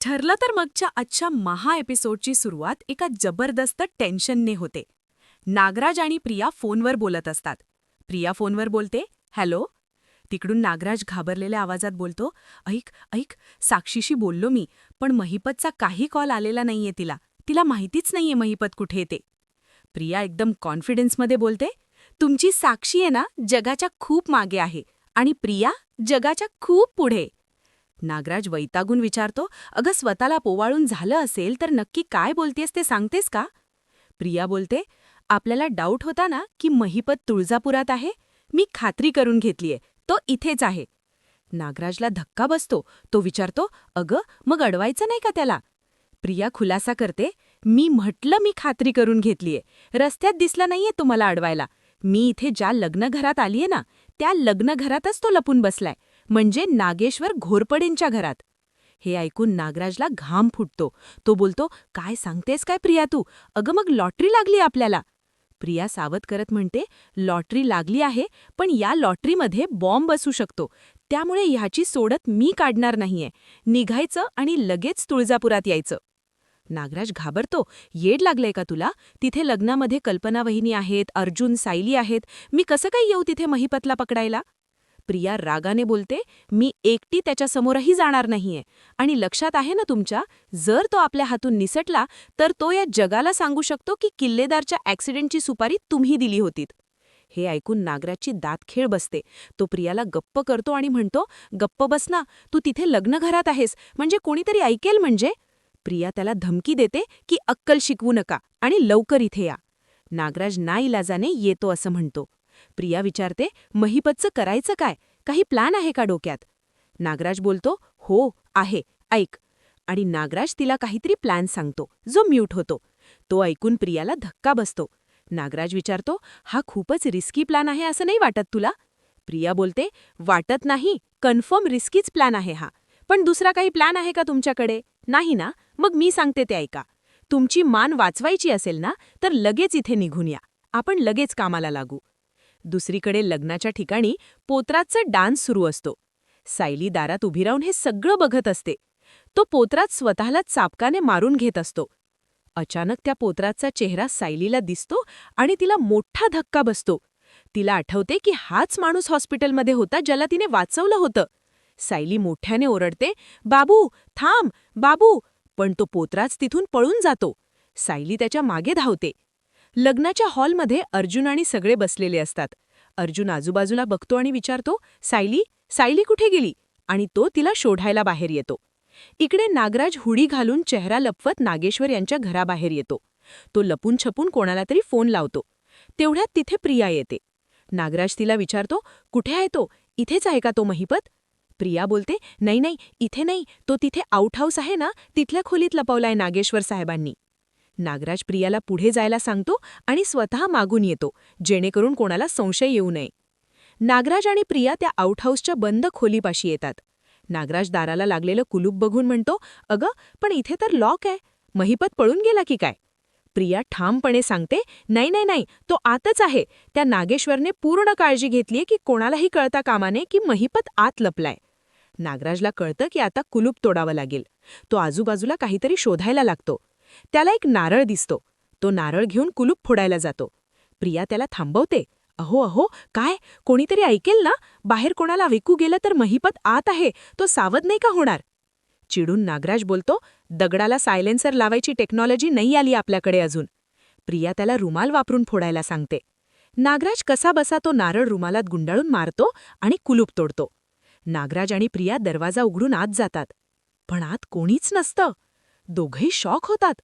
ठरलं तर मगच्या आजच्या महा एपिसोडची सुरुवात एका जबरदस्त टेन्शनने होते. नागराज आणि प्रिया फोनवर बोलत असतात. प्रिया फोनवर बोलते हॅलो. तिकडून नागराज घाबरलेल्या आवाजात बोलतो ऐक ऐक साक्षीशी बोललो मी पण महिपतचा काही कॉल आलेला नाहीये तिला. तिला माहितीच नाहीये महिपत कुठे येते प्रिया एकदम कॉन्फिडन्समध्ये बोलते तुमची साक्षी आहे ना जगाच्या खूप मागे आहे. आणि प्रिया जगाच्या खूप पुढे. नागराज वैतागून विचारतो अगं स्वतःला पोवाळून झालं असेल तर नक्की काय बोलतेस ते सांगतेस का? प्रिया बोलते आपल्याला डाऊट होता ना की महिपत तुळजापुरात आहे? मी खात्री करून घेतलीये तो इथेच आहे. नागराजला धक्का बसतो तो विचारतो अगं मग अडवायचं नाही का त्याला? प्रिया खुलासा करते मी म्हटलं मी खात्री करून घेतलीये. रस्त्यात दिसला नाहीये तुम्हाला अडवायला. मी इथे ज्या लग्नघरात आलीये ना त्या लग्नघरातच तो लपून बसलाय. म्हणजे नागेश्वर घोरपडेंच्या घरात. हे ऐकून नागराजला घाम फुटतो. तो बोलतो काय सांगतेस काय प्रिया तू? अगं मग लॉटरी लागली आपल्याला. प्रिया सावध करत म्हणते लॉटरी लागली आहे पण या लॉटरीमध्ये बॉम्ब असू शकतो. त्यामुळे ह्याची सोडत मी काढणार नाहीये. निघायचं आणि लगेच तुळजापुरात यायचं. नागराज घाबरतो येड लागलंय का तुला? तिथे लग्नामध्ये कल्पना वहिनी आहेत अर्जुन सायली आहेत. मी कसं काही येऊ तिथे महिपतला पकडायला? प्रिया रागाने बोलते मी एकटी त्याच्यासमोरही जाणार नाहीये. आणि लक्षात आहे ना तुमच्या जर तो आपल्या हातून निसटला तर तो या जगाला सांगू शकतो की किल्लेदारच्या ॲक्सिडेंटची सुपारी तुम्ही दिली होतीत. हे ऐकून नागराजची दातखेळ बसते. तो प्रियाला गप्प करतो आणि म्हणतो गप्प बसना तू तिथे लग्नघरात आहेस म्हणजे कोणीतरी ऐकेल म्हणजे? प्रिया त्याला धमकी देते की अक्कल शिकवू नका आणि लवकर इथे या. नागराज नाईलाजाने येतो असं म्हणतो. प्रिया विचारते महिपतचं करायचं काय? काही प्लॅन आहे का डोक्यात? नागराज बोलतो हो आहे ऐक. आणि नागराज तिला काहीतरी प्लॅन सांगतो जो म्यूट होतो. तो ऐकून प्रियाला धक्का बसतो. नागराज विचारतो हा खूपच रिस्की प्लॅन आहे असं नाही वाटत तुला? प्रिया बोलते वाटत नाही कन्फर्म रिस्कीच प्लॅन आहे हा. पण दुसरा काही प्लॅन आहे का तुमच्याकडे? नाही ना? मग मी सांगते ते ऐका. तुमची मान वाचवायची असेल ना तर लगेच इथे निघून या. आपण लगेच कामाला लागू. दुसरीकडे लग्नाच्या ठिकाणी पोत्राचा डान्स सुरू असतो. सायली दारात उभी राहून हे सगळं बघत असते. तो पोत्रात स्वतःला चापकाने मारून घेत असतो. अचानक त्या पोत्राचा चेहरा सायलीला दिसतो आणि तिला मोठा धक्का बसतो. तिला आठवते की हाच माणूस हॉस्पिटलमध्ये होता ज्याला तिने वाचवलं होतं. सायली मोठ्याने ओरडते बाबू थांब बाबू. पण तो पोत्राच तिथून पळून जातो. सायली त्याच्यामागे धावते. लग्नाच्या हॉलमध्ये अर्जुन आणि सगळे बसलेले असतात. अर्जुन आजूबाजूला बघतो आणि विचारतो सायली सायली कुठे गेली? आणि तो तिला शोधायला बाहेर येतो. इकडे नागराज हुडी घालून चेहरा लपवत नागेश्वर यांच्या घराबाहेर येतो. तो लपून छपून कोणाला तरी फोन लावतो. तेवढ्यात तिथे प्रिया येते. नागराज तिला विचारतो कुठे आहे तो? इथेच आहे का तो महिपत? प्रिया बोलते नाही नाही इथे नाही. तो तिथे आउटहाऊस आहे ना? तिथल्या खोलीत लपवलाय नागेश्वर साहेबांनी. नागराज प्रियाला पुढे जायला सांगतो आणि स्वतः मागून येतो जेणेकरून कोणाला संशय येऊ नये. नागराज आणि प्रिया त्या आउटहाऊसच्या बंद खोलीपाशी येतात. नागराज दाराला लागलेलं कुलूप बघून म्हणतो अगं पण इथे तर लॉक आहे. महिपत पळून गेला की काय? प्रिया ठामपणे सांगते नाही नाही नाही तो आतच आहे. त्या नागेश्वरने पूर्ण काळजी घेतलीये की कोणालाही कळता कामाने की महिपत आत लपलाय. नागराजला कळतं की आता कुलूप तोडावं लागेल. तो आजूबाजूला काहीतरी शोधायला लागतो. त्याला एक नारळ दिसतो. तो नारळ घेऊन कुलूप फोडायला जातो. प्रिया त्याला थांबवते. अहो अहो काय? कोणीतरी ऐकेल ना? बाहेर कोणाला विकू गेलं तर महिपत आत आहे. तो सावध नाही का होणार? चिडून नागराज बोलतो दगडाला सायलेन्सर लावायची टेक्नॉलॉजी नाही आली आपल्याकडे अजून. प्रिया त्याला रुमाल वापरून फोडायला सांगते. नागराज कसा बसा तो नारळ रुमालात गुंडाळून मारतो आणि कुलूप तोडतो. नागराज आणि प्रिया दरवाजा उघडून आत जातात. पण आत कोणीच नसतं. दोघंही शॉक होतात.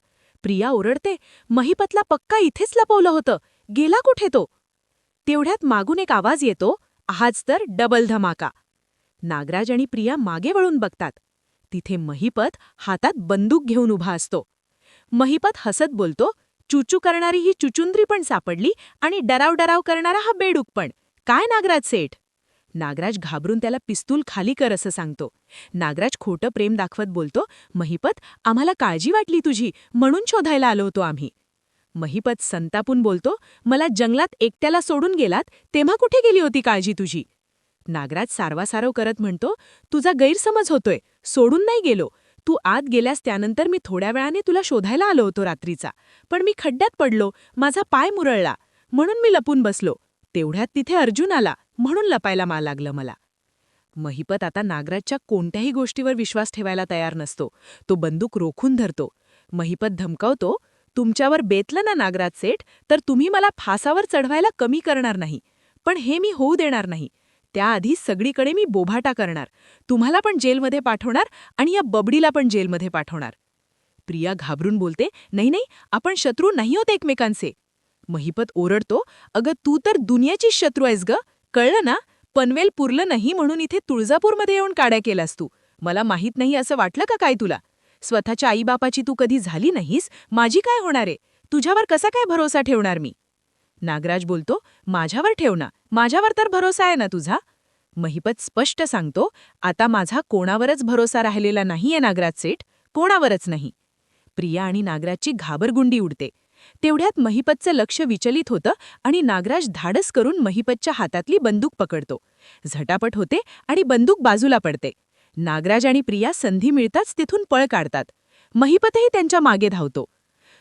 प्रिया ओरडते महिपतला पक्का इथेच लपवलं होतं. गेला कुठे तो? तेवढ्यात मागून एक आवाज येतो आज तर डबल धमाका. नागराज आणि प्रिया मागे वळून बघतात. तिथे महिपत हातात बंदूक घेऊन उभा असतो. महिपत हसत बोलतो चुचू करणारी ही चुचुंद्री पण सापडली आणि डराव डराव करणारा हा बेडूक पण. काय नागराज सेठ? नागराज घाबरून त्याला पिस्तूल खाली कर असं सांगतो. नागराज खोटं प्रेम दाखवत बोलतो महिपत आम्हाला काळजी वाटली तुझी म्हणून शोधायला आलो होतो आम्ही. महिपत संतापून बोलतो मला जंगलात एकट्याला सोडून गेलात तेव्हा कुठे गेली होती काळजी तुझी? नागराज सारवासारव करत म्हणतो तुझा गैरसमज होतोय सोडून नाही गेलो. तू आत गेल्यास त्यानंतर मी थोड्या वेळाने तुला शोधायला आलो होतो रात्रीचा. पण मी खड्ड्यात पडलो माझा पाय मुरळला. म्हणून मी लपून बसलो. तेवढ्यात तिथे अर्जुन आला. म्हणून लपायला मा लागलं मला. महिपत आता नागराजच्या कोणत्याही गोष्टीवर विश्वास ठेवायला तयार नसतो. तो बंदूक रोखून धरतो. महिपत धमकावतो तुमच्यावर बेतलं ना नागराज सेठ तर तुम्ही मला फासावर चढवायला कमी करणार नाही. पण हे मी होऊ देणार नाही. त्याआधी सगळीकडे मी बोभाटा करणार. तुम्हाला पण जेलमध्ये पाठवणार आणि या बबडीला पण जेलमध्ये पाठवणार. प्रिया घाबरून बोलते नाही नाही आपण शत्रू नाही होत एकमेकांचे. महिपत ओरडतो अगं तू तर दुनियाचीच शत्रू आहेस ग. कळलं ना? पनवेल पुरलं नाही म्हणून इथे तुळजापूरमध्ये येऊन काड्या केलास तू. मला माहीत नाही असं वाटलं का काय तुला? स्वतःच्या आईबापाची तू कधी झाली नाहीस? माझी काय होणार आहे? तुझ्यावर कसा काय भरोसा ठेवणार मी? नागराज बोलतो माझ्यावर ठेव ना. माझ्यावर तर भरोसा आहे ना तुझा? महिपत स्पष्ट सांगतो आता माझा कोणावरच भरोसा राहिलेला नाहीये नागराज सेठ. कोणावरच नाही. प्रिया आणि नागराजची घाबरगुंडी उडते. तेवढ्यात महिपतचं लक्ष विचलित होतं आणि नागराज धाडस करून महिपतच्या हातातली बंदूक पकडतो. झटापट होते आणि बंदूक बाजूला पडते. नागराज आणि प्रिया संधी मिळताच तिथून पळ काढतात. महिपतही त्यांच्या मागे धावतो.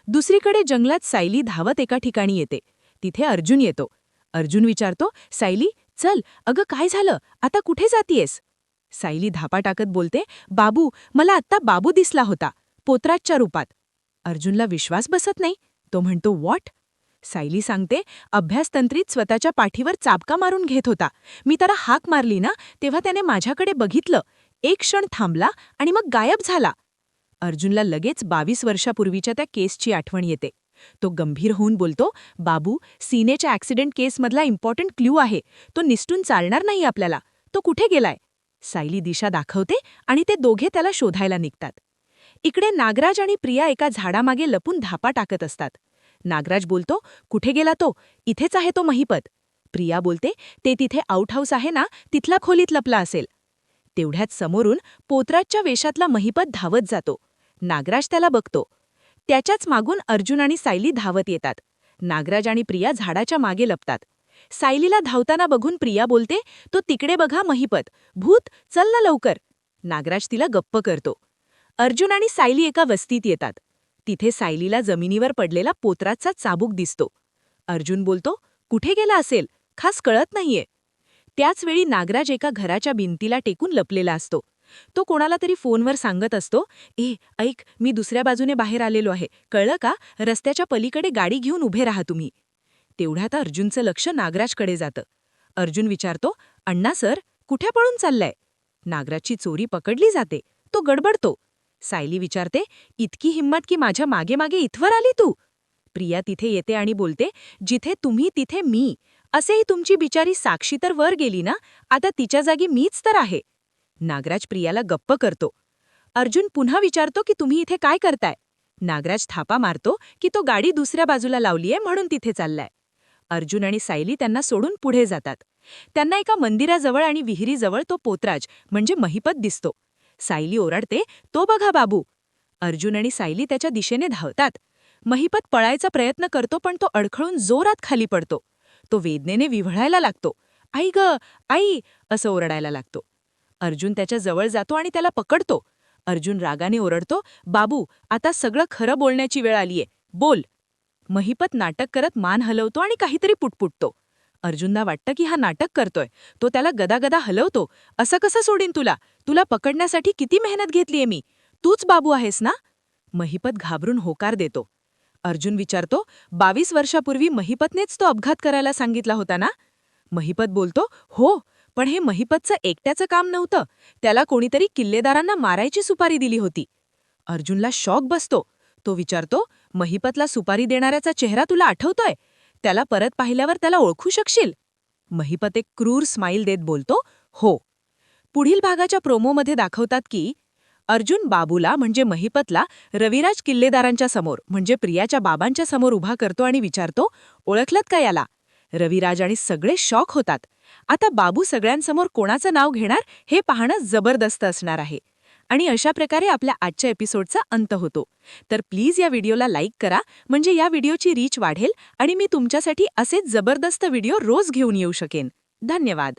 दुसरीकडे जंगलात सायली धावत एका ठिकाणी येते. तिथे अर्जुन येतो. अर्जुन विचारतो सायली चल अगं काय झालं? आता कुठे जातीयस? सायली धापा टाकत बोलते बाबू मला आत्ता बाबू दिसला होता पोत्राजच्या रूपात. अर्जुनला विश्वास बसत नाही. तो म्हणतो व्हॉट सायली सांगते अभ्यासतंत्रीत स्वतःच्या पाठीवर चाबका मारून घेत होता. मी त्याला हाक मारली ना तेव्हा त्याने माझ्याकडे बघितलं. एक क्षण थांबला आणि मग गायब झाला. अर्जुनला लगेच बावीस वर्षापूर्वीच्या त्या केसची आठवण येते. तो गंभीर होऊन बोलतो बाबू सीनेच्या ॲक्सिडेंट केसमधला इम्पॉर्टंट क्ल्यू आहे. तो निसटून चालणार नाही आपल्याला. तो कुठे गेलाय? सायली दिशा दाखवते आणि ते दोघे त्याला शोधायला निघतात. इकडे नागराज आणि प्रिया एका झाडामागे लपून धापा टाकत असतात. नागराज बोलतो कुठे गेला तो? इथेच आहे तो महिपत. प्रिया बोलते ते तिथे आउटहाऊस आहे ना तिथला खोलीत लपला असेल. तेवढ्यात समोरून पोत्राजच्या वेशातला महिपत धावत जातो. नागराज त्याला बघतो. त्याच्याच मागून अर्जुन आणि सायली धावत येतात. नागराज आणि प्रिया झाडाच्या मागे लपतात. सायलीला धावताना बघून प्रिया बोलते तो तिकडे बघा महिपत. भूत चल ना लवकर. नागराज तिला गप्प करतो. अर्जुन आणि सायली एका वस्तीत येतात. तिथे सायलीला जमिनीवर पडलेला पोत्राचा चाबूक दिसतो. अर्जुन बोलतो कुठे गेला असेल? खास कळत नाहीये. त्याचवेळी नागराज एका घराच्या भिंतीला टेकून लपलेला असतो. तो कोणाला तरी फोनवर सांगत असतो ए ऐक मी दुसऱ्या बाजूने बाहेर आलेलो आहे. कळलं का? रस्त्याच्या पलीकडे गाडी घेऊन उभे राहा तुम्ही. तेवढ्यात अर्जुनचं लक्ष नागराजकडे जातं. अर्जुन विचारतो अण्णा सर कुठे पळून चाललाय? नागराजची चोरी पकडली जाते. तो गडबडतो. सायली विचारते इतकी हिंमत की माझ्या मागे मागे इथवर आली तू? प्रिया तिथे येते आणि बोलते जिथे तुम्ही तिथे मी. असेही तुमची बिचारी साक्षी तर वर गेली ना? आता तिच्या जागी मीच तर आहे. नागराज प्रियाला गप्प करतो अर्जुन पुन्हा विचारतो की तुम्ही इथे काय करताय? नागराज थापा मारतो की तो गाडी दुसऱ्या बाजूला लावलीये म्हणून तिथे चाललाय. अर्जुन आणि सायली त्यांना सोडून पुढे जातात. त्यांना एका मंदिराजवळ आणि विहिरीजवळ तो पोतराज म्हणजे महिपत दिसतो. सायली ओरडते तो बघा बाबू. अर्जुन आणि सायली त्याच्या दिशेने धावतात. महिपत पळायचा प्रयत्न करतो पण तो अडखळून जोरात खाली पडतो. तो वेदनेने विव्हळायला लागतो. आई ग आई असं ओरडायला लागतो. अर्जुन त्याच्याजवळ जातो आणि त्याला पकडतो. अर्जुन रागाने ओरडतो बाबू आता सगळं खरं बोलण्याची वेळ आलीये. बोल. महिपत नाटक करत मान हलवतो आणि काहीतरी पुटपुटतो. अर्जुनला वाटतं की हा नाटक करतोय. तो त्याला गदागदा हलवतो. असं कसं सोडीन तुला? तुला पकडण्यासाठी किती मेहनत घेतलीये मी? तूच बाबू आहेस ना? महिपत घाबरून होकार देतो. अर्जुन विचारतो बावीस वर्षापूर्वी महिपतनेच तो अपघात करायला सांगितला होता ना? महिपत बोलतो हो पण हे महिपतचं एकट्याचं काम नव्हतं. त्याला कोणीतरी किल्लेदारांना मारायची सुपारी दिली होती. अर्जुनला शॉक बसतो. तो विचारतो महिपतला सुपारी देणाऱ्याचा चेहरा तुला आठवतोय? त्याला परत पाहिल्यावर त्याला ओळखू शकशील? महिपत एक क्रूर स्माईल देत बोलतो हो पुढील भागाच्या प्रोमोमध्ये दाखवतात की अर्जुन बाबूला म्हणजे महिपतला रविराज किल्लेदारांच्या समोर म्हणजे प्रियाच्या बाबांच्या समोर उभा करतो आणि विचारतो ओळखलत का याला? रविराज आणि सगळे शॉक होतात. आता बाबू सगळ्यांसमोर कोणाचं नाव घेणार हे पाहणं जबरदस्त असणार आहे. आणि अशा प्रकारे आपल्या आजच्या एपिसोडचा अंत होतो. तर प्लीज या व्हिडिओला लाईक करा म्हणजे या व्हिडिओची रीच वाढेल आणि मी तुमच्यासाठी असेच जबरदस्त व्हिडिओ रोज घेऊन येऊ शकेन. धन्यवाद.